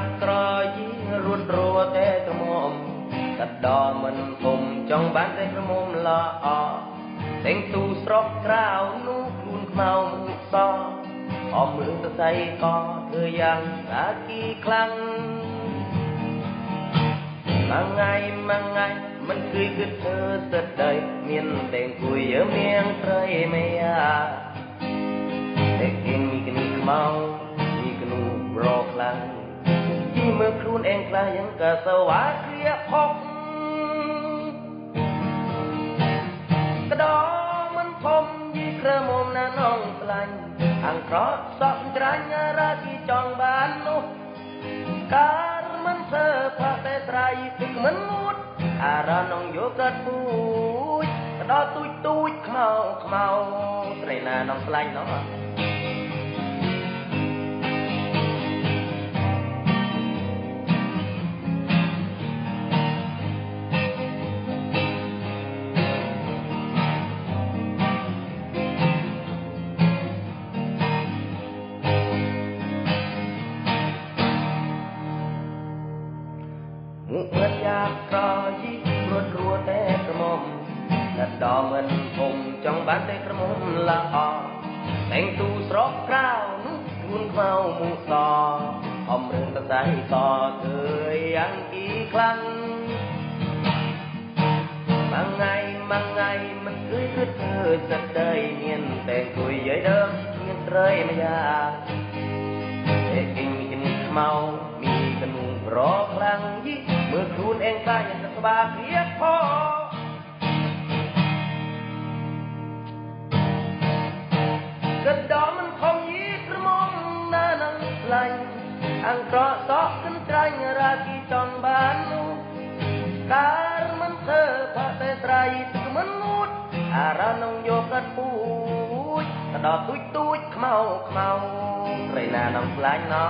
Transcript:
កក្រយីរួនរួតែក្រមុំកដរមិនពុំចង់បានតែក្រមុំល្អតែងទូស្រុកក្រៅនោះខ្លួនខ្មៅមុខសអមរឿងទៅស្អីក៏ធ្វើយ៉ាងតាគីខ្លាំងមួយថ្ងៃមួយថ្ងៃមិនគឺគិតធ្វើសិតដីមានតែគួយយើមៀងត្រីមេអា មើលខ្លួនឯងខ្លះយ៉ាងក៏សវ៉ាគ្រាផុកកដោមិនធំយីក្រមុំណានងស្លាញ់អាំងក្រត់សក់ច្រាញ់រាគីចង់បាននោះការមិនសើផាតែត្រៃទឹកមិនងួតអារនងយកកាត់ពូចកដោទូចទូចខ្មៅខ្មៅស្រីណានងស្លាញ់នោះ មុខមិនយ៉ាក្រយីរួតរួតែក្រមុំតែដល់មិនពុំចង់បានតែក្រមុំល្អតែងទូស្រកក្រៅនោះខ្លួនខ្មៅមុខសអំរឿងតសៃក៏ធ្វើយ៉ាងគីខ្លាំងមួយថ្ងៃមួយថ្ងៃមិនគឺគិតធ្វើសិតដីមានតែគួយយាយដើមមានត្រីម្យ៉ាងតែគិញមានគ្នាខ្មៅមីកនូប្រខ្លាំងយី មើលខ្លួនឯងតាយ៉ាងស្បាគ្រាផកណ្ដោមិនខំយីក្រមុំណានឹងស្លាញ់អង្ក្រក់តក់គិនត្រាញ់រាគីចង់បាននោះការមិនធ្វើផាតែត្រៃទឹកមិនងូតអារនងយកកាត់ពូចកដោទូចទូចខ្មៅខ្មៅត្រីណានឹងស្លាញ់ណោ